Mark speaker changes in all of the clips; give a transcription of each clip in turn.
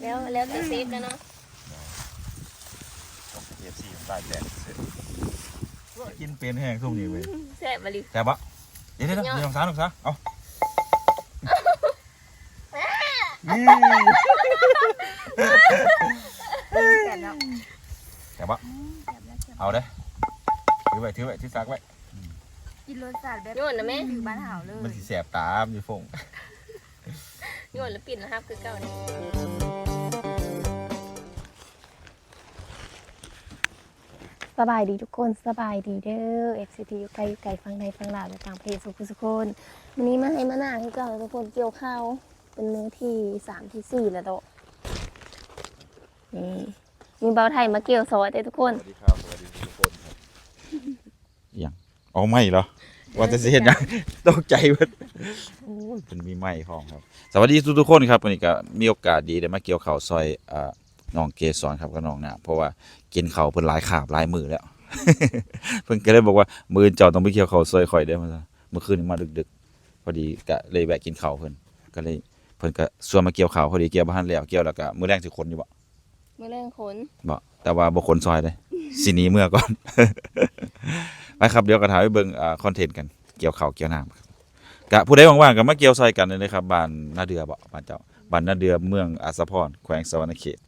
Speaker 1: แล้วแล้วแต่เซฟแล้วเนาะ
Speaker 2: เอฟซีได้แจกกินเป็นแห้งทุ่งนี้เว้ย
Speaker 1: แซ่บมาลิ
Speaker 2: แต่บะเดี๋ยวเดี๋ยวเดี๋ยวลองซาลองซาเอานี่
Speaker 3: แซ่บแล้ว
Speaker 2: แต่บะ
Speaker 3: แซ่บแล้วแซ่บ
Speaker 2: เอาเด้ถือไว้ถือไว้ถือซักไว้
Speaker 3: กินรสชาติแบบ
Speaker 1: โยนนะแม่
Speaker 3: อยู่บ้านเฮาเลย
Speaker 2: มันสิแสบตามอยู่ฟง
Speaker 1: โยนแล้วปิดนะครับคือเก่านี่
Speaker 4: สบายดีทุกคนสบายดีเด้อ FCT อยู่ไกลอยู่ไกลฟังในฟังลาวและต่างประเทศสุขสุขคนวันนี้มาให้มาหน้าคือเก่าทุกคนเกี่ยวข้าวเป็นมื้อที่สามที่สี่แล้วโตะนี่มีเบาไทยมาเกี่ยวซอยได้ทุกคน
Speaker 2: สวัสดีครับสวัสดีทุกคนครับยังเอาไม่เหรอว่าจะเสียยังตกใจเพิ่นโอ้ยเป็นมีไม่ของครับ สวัสดีทุกทุกคนครับวันนี้ก็มีโอกาสดีได้มาเกี่ยวข้าวซอยอ่า น้องเกสรครับกับน้องนะเพราะว่ากินข้าวเพิ่นหลายขาบหลายมือแล้ว เพิ่นก็เลยบอกว่ามื้อนี้เจ้าต้องไปเกี่ยวข้าวซอยข่อยได้อมาซะเมื่อคืนนี้มาดึกๆ พอดีก็เลยแวะกินข้าวเพิ่นก็เลยเพิ่นก็ชวนมาเกี่ยวข้าวพอดีเกี่ยวบ่ทันแล้วเกี่ยวแล้วก็มื้อแรงสิคนอยู่บ่
Speaker 1: เมื่อแรงขน
Speaker 2: บ่แต่ว่าบ่คนซอยเลยสิหนีเมื่อก่อนไปครับเดี๋ยวก็ถ่ายไปเบิ่งอ่าคอนเทนต์กันเกี่ยวข้าวเกี่ยวน้ำครับกะผู้ใดว่างๆก็มาเกี่ยวซอยกันเลยนะครับบ้านนาเดือบ่บ้านเจ้าบ้านนาเดือเมืองอาสาพรแขวงสวรรณเขต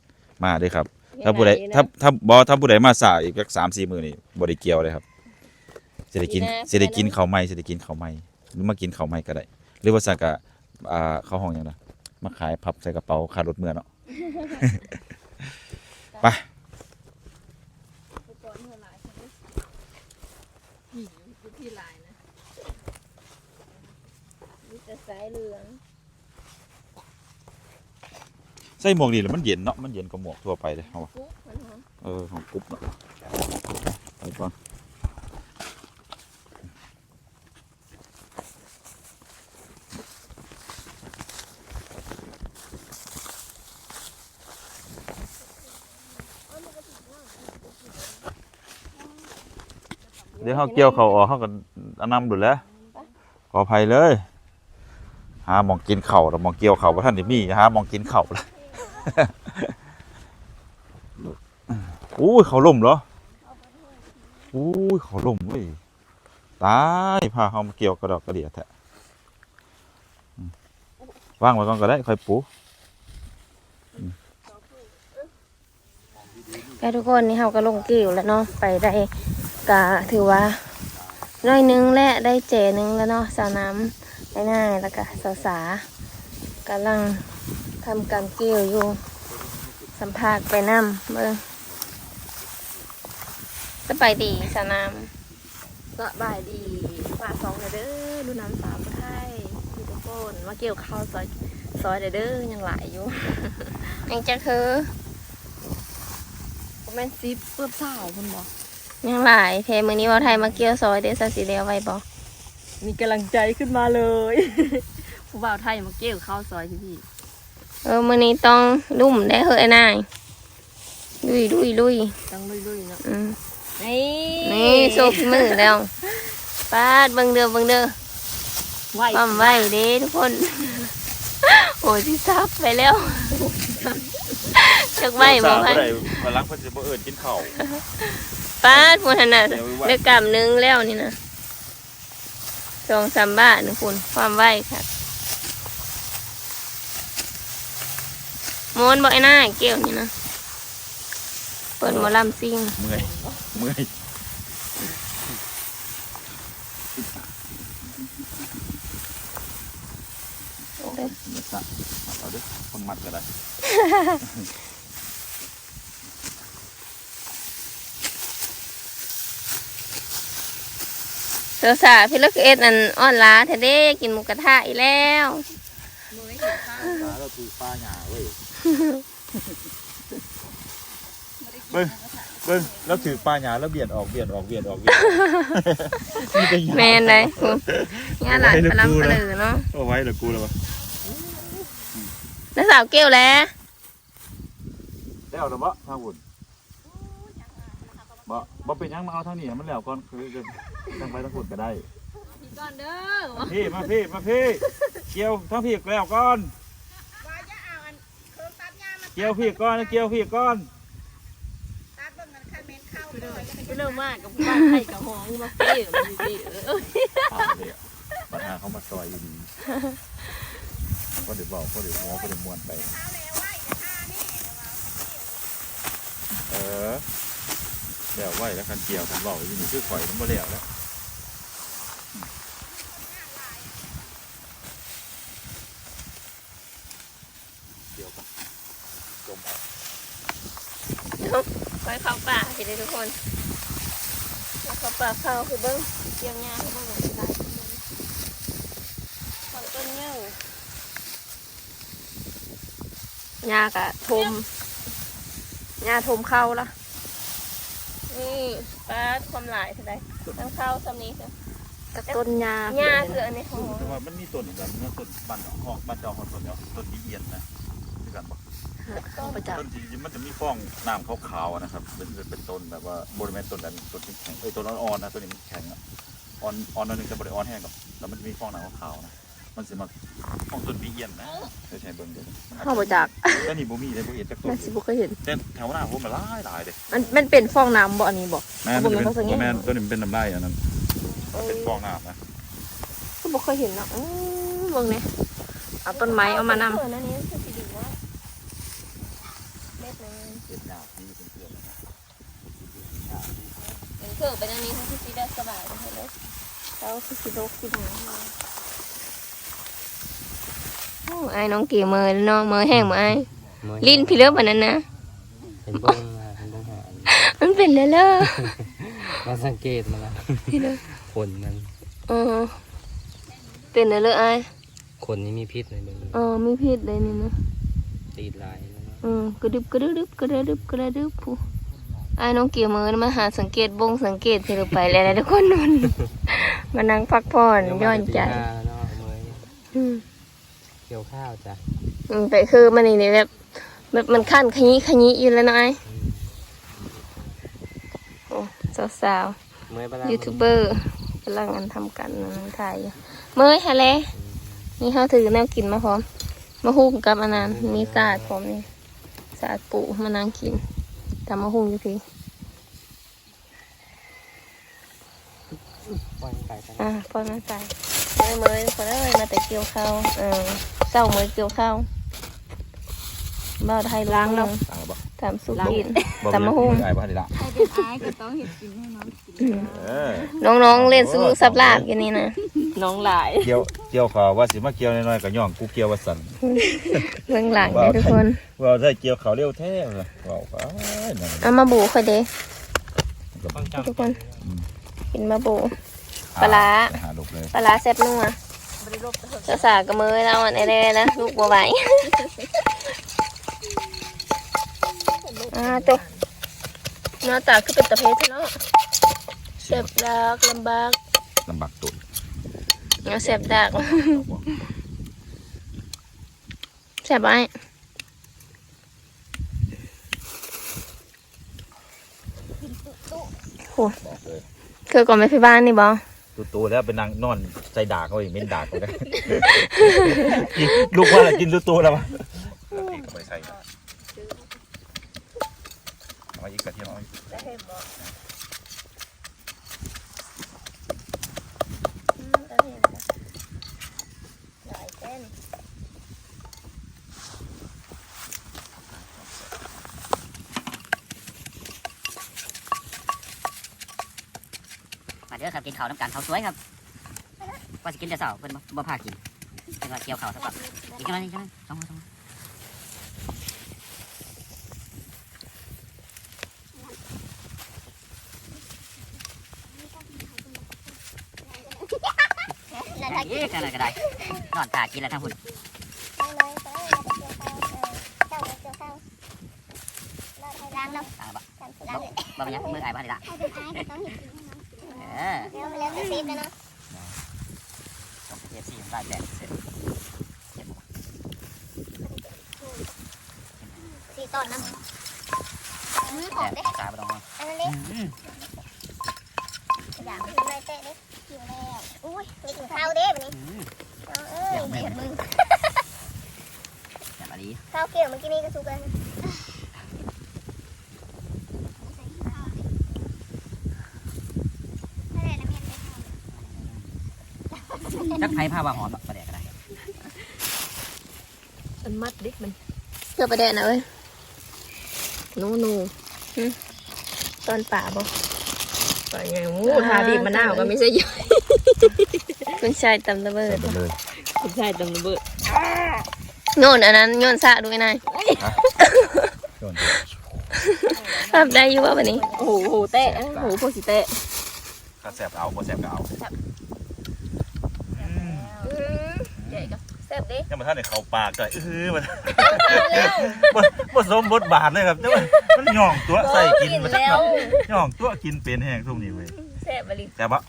Speaker 2: มาเด้อครับ ถ้าผู้ใดถ้าถ้าบ่ถ้าผู้ใดมาสายอีกสัก3-4มื้อนี่บ่ได้เกี่ยวเลยครับสิได้กินสิได้กินข้าวใหม่สิได้กินข้าวใหม่หรือมากินข้าวใหม่ก็ได้ หรือว่าสักกะอ่าเข้าห้องหยังนะมาขายพับใส่กระเป๋าคารถเมื่อเนาะ ไป
Speaker 1: ที่ลายนะมีแต่สายเหลือง
Speaker 2: ใส่หมวกดีแล้วมันเย็นเนาะมันเย็นกว่าหมวกทั่วไปเลยเอาวะเออของกรุ๊ปเนาะไปก่อนเดี๋ยวเขาเกี่ยวเขาออกเขาก็อนนำดูแลวขออภัยเลย หาหมองกินเข่าวแล้วหมองเกี่ยวเข่าว่าท่านนี่มีหาหมองกินเข่าวละ อู้ยเขาล่มเหรออู้ยเขาล่มเว้ยตายพาเขามาเกี่ยวกระดอกกระเดียแท้อืมว่างไว้ก่อนก็ได้ค่อยปู
Speaker 4: ไปทุกคนนี่เฮาก็ลงเกี่ยวแล้วเนาะไปได้ก็ถือว่าน้อยนึงและได้เจนึงแล้วเนาะสาวน้ำได้น่ายแล้วก็สาวสากำลัง ทำการเกี่ยวอยู่ สัมภาษณ์ไปนำเบิ่งสบายดีสาวน้
Speaker 3: สบายดีฝากสองเด้อดูน้ำสาวไทยพี่ทุกคนมาเกี่ยวข้าวซอยซอยเด้อยังหลายอยู่ำ
Speaker 4: ยังจะคือ
Speaker 3: ผมเป็นซิปเปื้อบสาวคุณบอก
Speaker 4: ยังหลายเทมือนี้เว่าไทยมาเกี่ยวซอยเดซาสีเดียวไว้บ่
Speaker 3: มีกำลังใจขึ้นมาเลย ผู้บ่าวไทยมาเกี่ยวข้าวซอยพี่
Speaker 4: เออมือนี้ต้องลุ่มได้เหอะไอ้นายลุยลุยลุย
Speaker 3: ต้องลุยๆเนาะ
Speaker 4: อืม
Speaker 3: นี่
Speaker 4: นี่โชคมือแล้วปาดเบิ่งเด้อเบิ่งเด้อ
Speaker 3: ไหว
Speaker 4: ความไว้เด้ทุกคนโอ้ยที่ซับไปแล้วจักไว้บ่พัน
Speaker 2: มาล้างเพิ่นจะบ่เอิ้นกินข้าว
Speaker 4: ปาดพุ่นหั่นน่ะเลือกกำนึงแล้วนี่นะสองสามบาทนึงคุณความไว้ค่ะ โมนบ่ไอ้นายเกี่ยวนี่นะ เปิดหมอลำซิ่ง
Speaker 2: เมื่อย เมื่อยเอาเด้อเอาเด้อคนมัดก็ได้
Speaker 4: เสือสาพี่เล็กเอ็ดอันอ้อนล้าแท้เด้กินหมูกระทะอีกแล้ว
Speaker 2: ตาเราคือป้าหญ้า เว้ยเบิ่งเบิ่งแล้วถือป้าหญ้าแล้วเบียดออกเบียดออกเบียดออกเบียดออกมีแต่หญ้า
Speaker 4: แมนเลยงานหลานปลาลำปลาเหลือเนาะ
Speaker 2: เอาไว้เดี๋ยวกูเลยวะ
Speaker 4: แล้วสาวเกลแล้ว
Speaker 2: ได้เอาหรือบ่ทางบุญบ่บ่เป็นหยังมาเอาทางนี้ให้มันแล้วก่อนคือจะทางไปทางบุญก็ได้
Speaker 3: ก่อนเด้อ
Speaker 2: พี่มาพี่มาพี่เกี่ยวทั้งพี่แล้วก่อน กี่ยวพี่ก้อนเกี่ยวพี่ก้อน
Speaker 1: เริ่มมากกับบ้านไผ่กับหองมาเฟ่มาดีๆเออ
Speaker 2: เลยอะปัญหาเขามาซอยอยู่ดีก็เดี๋ยวบอกก็เดี๋ยวหัวก็เดี๋ยวมวนไป เออเดี๋ยวไหวแล้วคันเกี่ยวผมบอกอยู่นี่คือข่อยมันบ่แล้วแล้วเกี่ยวกับจมเอา
Speaker 1: ไปเข้าป่าเห็นได้ ทุกคนแล้วเข้าป่าเข้าคือเบิ้งเกี่ยวหญ้าคือเบิ้งหลังสิได้ต้นต้นเงี้ยว
Speaker 4: หญ้ากะทมหญ้าทมเข้าละ
Speaker 1: นี่ปลาความหลายเท่าใดทั้งเข้าซ้ำนี้ค่ะ
Speaker 4: กับต้นหญ้า
Speaker 1: หญ้าคืออันนี้ของ
Speaker 2: แต่ว่ามันมีต้นอีกแบบนึงนะต้นบ้านหอกบ้านเจอของต้นเนาะต้นดีเอียนนะคือกันบอก
Speaker 4: ประจัก
Speaker 2: ต้นที่มันจะมีฟองน้ำขาวๆอะนะครับเป็นเป็นเป็นต้นแบบว่าบริเวณต้นนั้นต้นที่แข็งเอ้ยต้นอ่อนๆนะต้นนี้มันแข็งอะอ่อนอ่อนนิดนึงแต่บริอ่อนแห้งกับแล้วมันจะมีฟองน้ำขาวๆนะมันสิมาฟองต้นดีเอียนนะเคยใช้เบิ่งเดู
Speaker 4: เข้าประจัก
Speaker 2: แต่นี่บ่มีเลยบ่เห็นจากต้น
Speaker 4: แม่สิบุเคยเห็น
Speaker 2: แต่แถวหน้าผมมันหลายหลายเลย
Speaker 4: มันมันเป็นฟองน้ำบ่อันนี้บ่
Speaker 2: แม่มันจะเป็น
Speaker 4: ผมเป็น
Speaker 2: แม่นต้นนี้มันเป็นน้ำลายอันนั้นเป็นฟองน้ำนะ
Speaker 4: ก็บ่เคยเห็นเนาะอืมเบิ่งเนี่ยเอาต้นไม้เอามานำ
Speaker 1: เออนั่นนี่คือสีดีว่าเม็ดหนึง
Speaker 2: เป็นหน้าที่เป็นเพื่อนนะ
Speaker 1: เห็นเครื่องไปนั่นนี้คือสีได้สบายเลยแล้วคือสีโลกสีหนัง
Speaker 4: โอ้ไอ้น้องเก๋มือเนาะมือแห้งมไอ้ลิ้นพี่เลิฟอันนั้นนะ
Speaker 5: เป็นเบิ้งมาเป็นเบิ้งหา
Speaker 4: มันเป็นแล้วเลย
Speaker 5: มาสังเกตมาแล้ว
Speaker 4: พี่เลิฟ
Speaker 5: ขนมัน
Speaker 4: เออเป็นแล้วเลยไอ้
Speaker 5: ขนนี้มีพิษในเบิ้ง
Speaker 4: เออมีพิษเลยนี่นะ
Speaker 5: ตีดลายแล้วเนาะ
Speaker 4: อืมกระดึบกระดึบกระดึบกระดึบผู้ ไอ้น้องเก๋มือมาหาสังเกตบงสังเกตที่เราไปแล้วนะทุกคนนอนมานั่งพักผ่อนย้อนใจ
Speaker 5: เดี๋ยวมาตีห้าเนาะเมย
Speaker 4: อืม
Speaker 5: เกี่ยวข้าวจ้ะ
Speaker 4: อืมแต่คือมันนี่แบบแบบมันขั้นขยี้ขยี้อยู่แล้วนะไอ้โอ้สาว
Speaker 5: เมยบาลา
Speaker 4: ๆยูทูบเบอร์กำลังอันทำกันนั่งถ่ายอยู่เมื่อยฮะแลนี่เขาถือแนวกินมาพร้อม มาหุ้มกับอันนั้นมีสาดพร้อมนี่สาดปูมานั่งกิน ทำมาหุ้มอยู่พี่
Speaker 5: ปล่อยมันไปกัน
Speaker 4: อะพอมาใส่เมื่อยเมื่อยพอเลยมาแต่เกี่ยวข้าวเออเศร้าเมื่อยเกี่ยวข้าวบ่าวไทยล้างแล้ว
Speaker 2: ต่างหรือเปล่า
Speaker 4: ทำสุกิน
Speaker 2: บอก
Speaker 4: ตำมะฮุ่ง
Speaker 2: ไอ้บ้านนี่ละ
Speaker 1: ใครเป็นอายก็ต้องเห็นกินให้น้องกิน
Speaker 2: เออ
Speaker 4: น้องๆเล่นสู้สับลาบกันนี่นะ
Speaker 1: น้องหลาย
Speaker 2: เกี่ยวเกี่ยวขาวว่าสิมาเกี่ยวน้อยๆก็ย่องกูเกี่ยวว่าสั่น
Speaker 4: เบื้องหลังเนี่ยทุกคน
Speaker 2: ว่าได้เกี่ยวขาวเร็วแท้เลยว้าวไปนั่น
Speaker 4: เอามาบูค่อยเด้
Speaker 5: ต้องจับ
Speaker 4: ทุกคนกินมาบูปลาร้า
Speaker 2: ไปหาลูกเลย
Speaker 4: ปลาร้าแซ่บนัว
Speaker 1: บริโภคเถอะ
Speaker 4: เจ้าสาวกับมือเราอันนี้นะลูกบัวไหว อ่าตัวหน้าตาคือเป็นตะเพชรเนาะเสียบดากลำบาก
Speaker 2: ลำบากตุน
Speaker 4: เอาเสียบดากเสียบไว้
Speaker 2: บอกเลย
Speaker 4: คือก่อนไปที่บ้านนี่บอ
Speaker 2: ตูตูแล้วเป็นนางนอนใจด่าเขาอีกเป็นด่าเขาได้กินลูกว่าอะไรกินตูตูแล้วมั้งไปใส่ครับเอาอี กระเทียมเอาอีก
Speaker 1: ได้เห็นบอก
Speaker 4: หลายแก้น
Speaker 6: มาเด้อครับกินข้าวน้ำกันข้าวสวยครับว่าสิกินแต่เสาเพิ่นบ่บ่พากินเพิ่นว่าเกี่ยวข้าวสักพักอีกจังไดอีกจังไดสองมือสองมือ เอ๊ะกันอะไรก็ได้นอนตากินแล้วทั้งหุ่นตาบ่บ่บ่เป็นยังมืออายบ่ได้ละเออเอฟซีได้แดดเสร็จเจ็บบ่
Speaker 7: สี่ต้นนะมือหอม
Speaker 6: แด
Speaker 7: เด้
Speaker 6: ดตาบ่ต้องมอง
Speaker 7: อันนั้นเด้
Speaker 6: อืม
Speaker 7: อยาก
Speaker 6: มื่
Speaker 7: อกี้นี้ก็ซุกแล้ว
Speaker 6: จักไทยผ้าบาหอมดอกประเดกก็ได้
Speaker 1: มันมัดดิมัน
Speaker 4: เสือประเดกนะเว้ยนูนูตอนป่าบ่
Speaker 1: ป่าไงมูทาดิบมะนาวก็ไม่ใช่ย่อย
Speaker 4: มันชายตำระเบิด
Speaker 1: มันชายตำระเบิด
Speaker 4: โยนอันนั้นโยนสะด้วยนาย
Speaker 2: โดน
Speaker 4: ทำได้อยู่ว่าวันนี้
Speaker 1: โอ้โหโหเตะโอ้โหโพสิเตะ
Speaker 2: ถ้าแสบเอาบ่แสบก็เอา
Speaker 1: ใหญ่ก็แซ่บดิ
Speaker 2: ยังมาท่านในเขาปากก็เออมันบ่บ่สมบทบาทเลยครับแต่ว่ามันหย่องตัวใส่กินมันจักหน่อยหย่องตัวกินเป็นแห้งทุ่มนี้เว้ย
Speaker 1: แซ่บบริ
Speaker 2: แซ่บปะ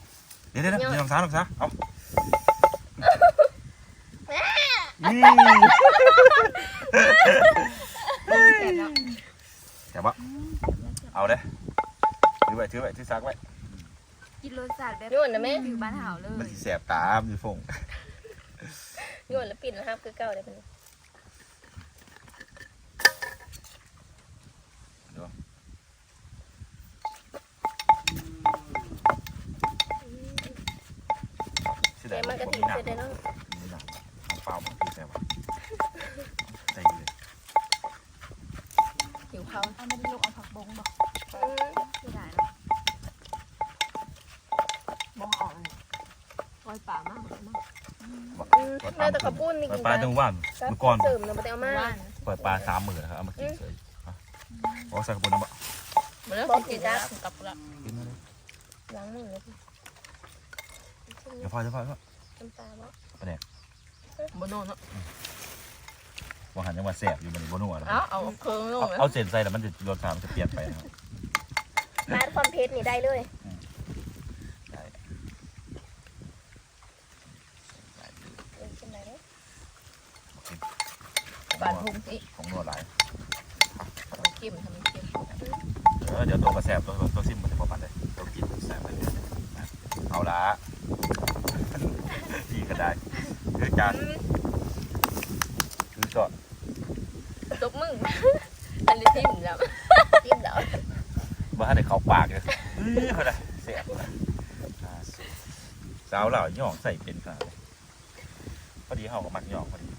Speaker 2: เดี๋ยวเดี๋ยวเดี๋ยวลองซาลองซาเอานี่ แซ่บปะเอาเด้ถือไว้ถือไว้ถือซักไว้
Speaker 7: กินรสชาติแบบ
Speaker 4: โยนนะแม่
Speaker 7: อยู่บ้านเฮาเลย
Speaker 2: มันสิแสบตามันสิฟง
Speaker 4: โยนแล้วปิดนะครับคือเก่าเลยเป็น
Speaker 2: สิ
Speaker 4: แต่
Speaker 2: ได้
Speaker 4: มันกะ
Speaker 2: บ่
Speaker 4: ทิ
Speaker 2: มีหนัก
Speaker 4: เสร็จได้เนาะ
Speaker 2: มีหนัก เอาเปล่ามันคือแซ่บปะใส่เลย
Speaker 1: หิวเขา
Speaker 7: เอาไม่ได้ลูกเอาผักบงบอก
Speaker 4: อืม
Speaker 7: ไม่ได้เนาะ
Speaker 1: มองออกเลยปล่อยป่ามากเลยมาก
Speaker 4: อืมแม่แต่กระปุ้นนี่
Speaker 2: เปิ
Speaker 4: กิ
Speaker 2: ด
Speaker 4: น
Speaker 2: ปลาจังหวัดเมื่อก่อน
Speaker 4: เสริมนะบ่ได้เอามา
Speaker 1: ว่าน
Speaker 2: เปิดปลาสามหมื่นนะครับเอามากินเฉยอะโอ้ใส่กระปุกน้ำบะ
Speaker 1: มาแล้วกินจ้ากับละ
Speaker 2: กินมาเลย
Speaker 4: ล้างมือเลย
Speaker 2: เดี๋ยวพอเดี๋ยวพอเดี๋ยวพอ
Speaker 4: น้ำตาบ่
Speaker 1: โบโน่เนาะ
Speaker 2: ว่าหันยังมาแสบอยู่มันบนัวแล้ว
Speaker 1: เอาเอาเครื่องโน่
Speaker 2: เอา
Speaker 1: แล้ว
Speaker 2: เอาเส้นใส่แล้วมันจะรสชาติมันจะเปลี่ยนไปนะครับ
Speaker 4: ร้านความเผ็ดนี่ได้เลย
Speaker 2: ได้
Speaker 4: เออเป็นไรเด้อ
Speaker 1: บานพุงสิ
Speaker 2: ของนวดหลาย
Speaker 1: จิ้มทำเป็นจิ้ม
Speaker 2: เออเดี๋ยวตัวกระแสบตัวตัวตัวซิมมันจะพอมันเลยตัวกินแสบไปเลยนะเอาละดีก็ได้ คือจานคือก็
Speaker 1: ตบมึงอันนี้จิ้มแล้ว
Speaker 4: จิ้มแล้ว
Speaker 2: ว่าให้เขาปากเลยเฮ้ยเขาได้แสบเลยอ่าสาวเหล่าย่องใส่เป็นขนาดเลยพอดีเขาก็มักย่องพอดี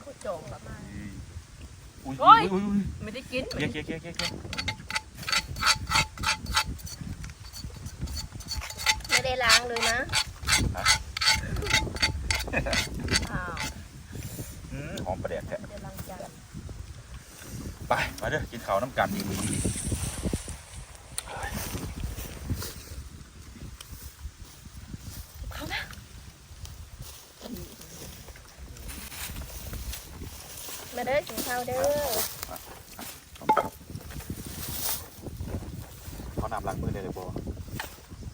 Speaker 1: เขาจองแบบมา
Speaker 2: อุ้ย
Speaker 1: โอ้
Speaker 2: อุ้
Speaker 1: ย
Speaker 2: ยอุ้ย
Speaker 1: ไม่ได้กิน
Speaker 2: เกี้ยเกี้ยเกี้ยเกี้ยเกี้ย
Speaker 4: ไม่ได้ล้างเลยนะ
Speaker 1: อ้าว
Speaker 2: อืมหอมประเดี๋ยวแท้
Speaker 1: เดี๋ยวล้างจาน
Speaker 2: ไป มา เด้อกินข้าวน้ำกันดี
Speaker 4: มาเด้อกินข้าวเด้อ
Speaker 2: เขานำล้างมือได้เลยบ่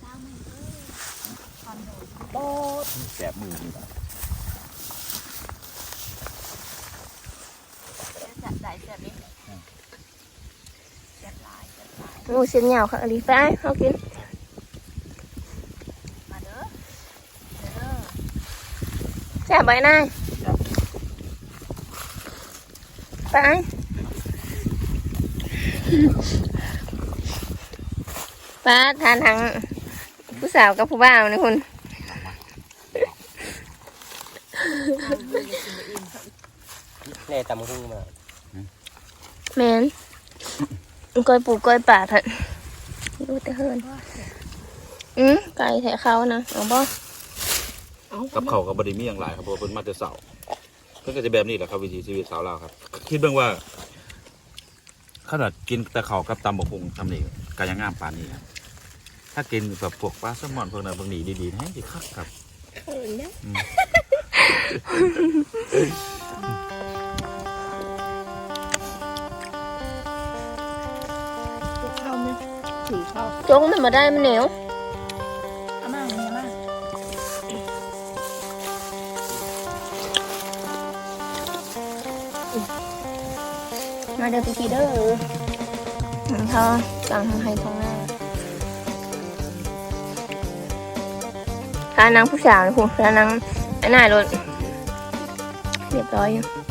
Speaker 7: ล้างมือเอ้ยความโดด
Speaker 4: โอ้
Speaker 2: แสบมือนี่นะ
Speaker 1: จัดใจแซ่บดิแซ่บหลายแซ่บ หลาย
Speaker 4: หมูเส้นเหนียวค่ะอันนี้ไปเอากิน
Speaker 1: มาเด้อเด้อ
Speaker 4: แซ่บใบนายไปป้าทานทั้งผู้สาวกับผู้บ่าวนี่คุณ
Speaker 5: เล่ตำหุ้งมา
Speaker 4: แมน ก้อยปูก้อยป่าท่านดูแต่เฮินอืมไก่แถะเขานะเอาบ่
Speaker 2: กับเขาวกับบไดีมีอย่างไรครับเพราะว่าเป็นมาแต่เสาเพิ่นก็จะแบบนี้แหละครับวิถีชีวิตสาวลาวครับ คิดเบิ่งว่าขนาดกินแต่ข้าวกับตำบกหุงทำนี่ก็ยังงามปานนี้ครับถ้ากินแบบพวกปลาแซลมอนพวกนั้นพวกนี้ดีๆให้สิคักครับ
Speaker 1: ถือข้าว
Speaker 4: จงมันมาได้มันเหนียว
Speaker 1: อามาเนี่ยมา
Speaker 4: มาเด้อพี่ๆเด้ออืมเขาสั่งทางไทยทางหน้าทานนางผู้สาวนะคุณทานนางไอ้นายรถเรียบร้อยอยู่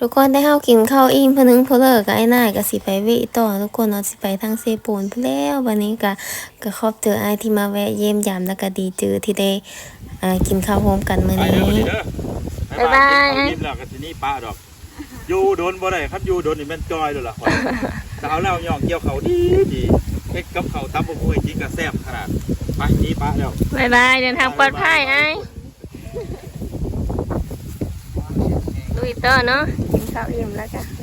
Speaker 8: ทุกคนได้เฮากินข้าวอิ่มพนึงพอเลิกกับไอ้นายก็สิไปเวะต่อทุกคนเนาะสิไปทางเซโปนพู้นแล้ววันนี้ก็ก็ขอบเจอไอ้ที่มาแวะเยี่ยมยามแล้วก็ดีเจอที่ได้อ่ากินข้าวโฮมกันมื้อนี้
Speaker 2: บ๊ายบายกินแล้วก็สินี่ป้าดอกอยู่โดนบ่ได้ครับอยู่โดนนี่แม่นจอยแล้วล่ะข่อยสาวแล้วย่องเกี่ยวเขาดีดีเฮ็ดกับเขาวตับบ่ฮู้จริงก็แซ่บขนาดไปนี่ป้าแล้ว
Speaker 4: บ๊ายบายเดินทางปลอดภัยไอ้ ลุยต่อเนาะกินข้าวอิ่มแล้วจ้ะ